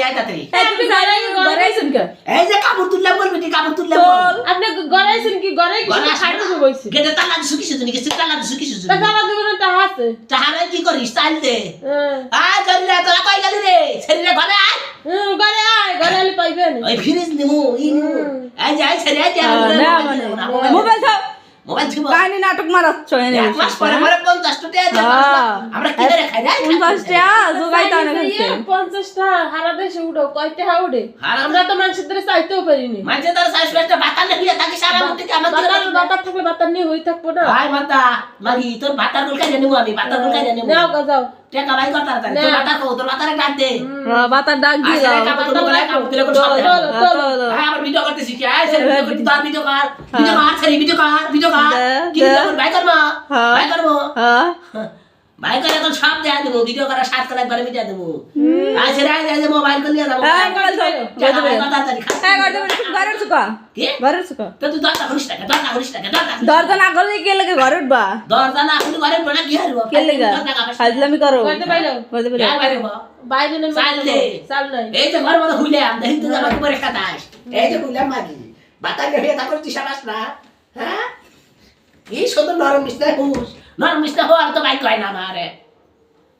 আয় তাড়াতাড়ি। এই তুমি ঘরে ঘরে আইছেন কে? এই যে কাপড় তুললাম বলবি কি কাপড় তুললাম বল। আপনি ঘরে আইছেন কি ঘরে কি খাই না। তুমি বইছি গেটে তালা দিছু কিছু জানি গেছে তালা দিছু কিছু তা জানি জানা দেবে না তা আছে। তাহারে কি করিস তাইল দে। হ্যাঁ। আয় করি রে তোরা কই গেলি রে? ছেড়ে ঘরে আয়। হুম, ঘরে আয় ঘরে আলে পাইবেন ওই ফিরিস নিমু ই নিমু। হুম। যাই ছেড়ে আয় মানে মোবাইল কাহিনী নাটক মারাচ্ছ এনে এক মাস পরে পরে টাকা দিয়ে হ্যাঁ। আমরা কি করে খাই? রে পঞ্চাশ টাকা জোগাই তো অনেক হচ্ছে। পঞ্চাশটা হারা দেশে উঠো কয়টা হা হারা- আমরা তো মানুষের দ্বারা চাইতেও পারিনি। মাঝে তার সাইজ একটা সারা আমার বাতার বাতার থাকলে বাতার নিয়ে থাকব না। ভাই মাতা মাগি তোর ভাতার গুলকা জানিব আমি ভাতার গুলকা জানিব নাও যাও। টাকা ভাই কত তাড়াতাড়ি তোর না। ভাতার কো তোর ভাতারে ডাক দে হ্যাঁ, বাতার ডাক আসলে দিলাম কাপড় তুলে বলে কাপড় তুলে কোন শব্দ চলো, হ্যাঁ, চলো। চলো। হ্যাঁ আমার ভিডিও করতে শিখি আয় সে ভিডিও করতে তার ভিডিও কর ভিডিও কর সে ভিডিও কর ভিডিও কর দে, কি দে। ভিডিও কর ভাই করব হ্যাঁ। ভাই করব হ্যাঁ ভাই করে এখন সব দেয়া দেবো ভিডিও করা সাত করা একবার মিটিয়ে দেবো আয় সে রায় যায় মোবাইল করে নিয়ে যাব হ্যাঁ। হ্যাঁ দরজা না করলে কে লাগে ঘরে উঠবা দরজা না খুলি ঘরে বলে কি হারবো কে লেগা করো বাইরে বাইরে চাল নাই এই যে ঘর মতো খুইলাম দেখি তুই আমার উপরে একটা দাস এই যে খুইলাম মাগি বাতার হয়ে তা করছিস সাবাস না হ্যাঁ কি সুন্দর নরম মিষ্টি হুস নরম মিষ্টি হওয়ার তো বাইক হয় না আমারে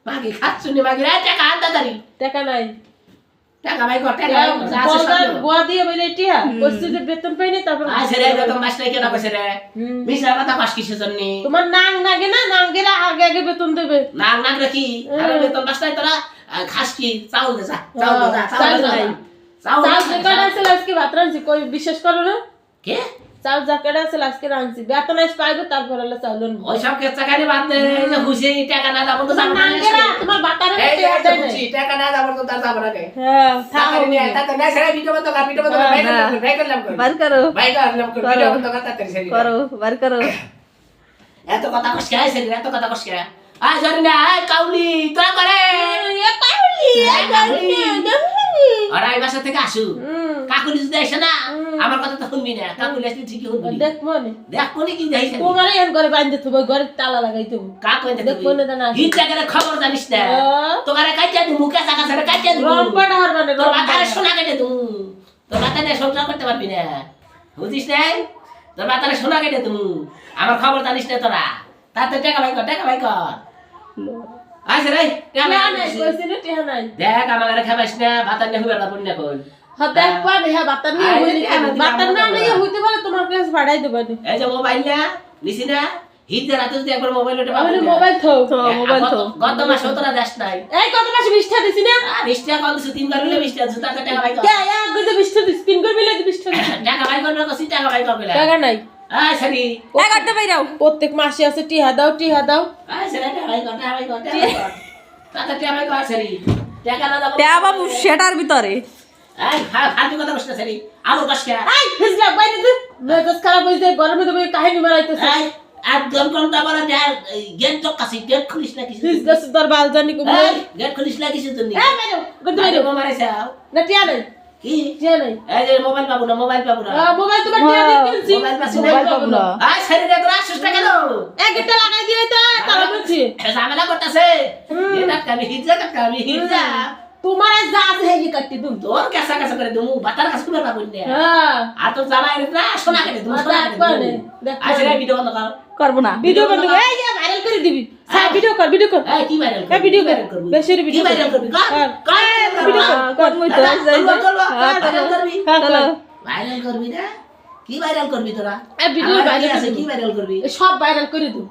মাগি খাচ্ছু নি মাগি রে টাকা আনতে দাঁড়ি টাকা নাই টাকা ভাই কর টাকা ভাই যা। গোয়া দিয়ে বলে টিয়া পরিস্থিতি বেতন পাইনি তারপর আছে রে বেতন মাস্টার কেন কইছে রে। মিশা কথা কস কিসের জন্য তোমার নাং নাগে না নাং গেলে আগে আগে বেতন দেবে নাক নাক রাখি আর হুম। বেতন তোরা খাস কি চাউল দে যা চাউল দে যা হ্যাঁ, চাউল দে চাউল যা। নাই। দে যে যা। কটা আছে আজকে ভাত রাঁধছি কই বিশ্বাস করো না কে চাল যা কটা আছে আজকে রাঁধছি বেতন আজ পাইবে তারপর হলো চাউল। ওই সব কেচ্চা খালি বাদ দে এই যে খুশি টাকা না যাব তো যাব নাং না তোমার বাতারে এই যে। খুশি টাকা না যাব তো তার যাব না কে হ্যাঁ থামো তাড়াতাড়ি নিয়ে আয়, তাড়াতাড়ি নিয়ে ভিডিও বন্ধ কর, ভিডিও বন্ধ কর, ভাই করলাম কর। বার করো ভাই করলাম কর। ভিডিও বন্ধ কর, তাড়াতাড়ি ছেড়ে করো বার করো এত কথা কস কে, ছেড়ে এত কথা কস কে? আয় জরিনা, কাউলি, তোরা করে। এ পাউলি এ কাউলি। ওরা বাসা থেকে আসু কাকুলি যদি আসে না আমার কথা তো শুনবি না। কাকুলি আসলে ঠিকই শুনবি। দেখ মনে দেখ কোনি কি যাইছে তোমার এন করে বাঁধতে থুব ঘরে তালা লাগাই দেবো কাক কই দেখ দানা আছে। হিট খবর জানিস না। তোমারে কাটিয়া দু মুখে চাকা ছেড়ে কাটিয়া দু রং পাড়া হার মানে তোর রং মাথায় সোনা কেটে তোর সংসার করতে পারবি না। বুঝিস না তোর মাথায় সোনা কেটে দু আমার খবর জানিস না তোরা। তাতে টাকা ভাই কর টাকা ভাই কর। রে নাই দেখ আমার না না কই না না হইতে পারে তোমার কাছে ভাড়াই দেবো নি। এই যে মোবাইল না নিছি না হিট রাতে যদি একবার মোবাইল ওটা আমি মোবাইল থো মোবাইল তো গত- গত তোরা দেশ নাই। এই কত মাসে বিষ্ঠা দিছি না? আর নিশ্চয় কল দিছো তিনবার মিলে মিষ্টি জুতা টাকা ভাই কে এক গজে বিষ্ঠা দিছি তিন করে মিলে বিষ্ঠা দিছি। টাকা ভাই কর না কসি টাকা ভাই কর টাকা নাই। প্রত্যেক মাসে আছে টিহা দাও টিহা দাও। বাবু সেটার ভিতরে। কাহিনী মারাইতেছ একদম কোন দাবার গেট তো কাছে গেট খুলিস না কিছু হিজলা সুদার জানি গেট খুলিস না কিছু তুমি না টিয়া নাই কি? নাই এই যে মোবাইল পাবো না মোবাইল পাবো না। মোবাইল তোমার টিয়া কিনছি। মোবাইল পাচ্ছি না। মোবাইল পাবো না। আয় সরি রে তোরা আসছিস না কেন? এক একটা লাগাই দিয়ে তো তারা বলছি ঝামেলা করতেছে। এটা আমি হিজা কাকা হিজা তোমার আর যা কাটি দুম তোর কাছা কাছা করে দুমু বাতার কাছে করে পাবো না। আর তোর জামাই রে সোনা কেটে তুমি সোনা কেটে দেখবা নে, তুমি দেখবা আচ্ছা ভিডিও বন্ধ কর। করব না। ভিডিও বন্ধ এই ভাইরাল করে দিবি। স্যার ভিডিও কর ভিডিও কর। এই কি ভাইরাল এই ভিডিও কর। বেশি ভিডিও ভাইরাল করবি। কর হ্যাঁ। কর ভিডিও কর কর মুই তো যাই হ্যাঁ, ভাইরাল করবি। হ্যাঁ, চলো ভাইরাল করবি না কি ভাইরাল করবি তোরা? ভিডিও ভাইরাল আছে? কি ভাইরাল করবি? সব ভাইরাল করে দিবি।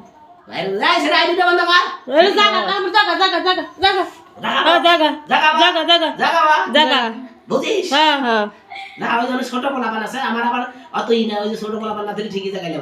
ভাইরাল যাই সেটা ভিডিও বন্ধ কর। এই জাগা কাম জাগা জাগা জাগা জাগা। হ্যাঁ জাগা জাগা জাগা জাগা জাগা বুঝিস? হ্যাঁ হ্যাঁ। না ওই ছোট পোলাপান আছে আমার আবার অতই না ওই যে ছোট পোলাপান না থেকে ঠিকই জায়গায়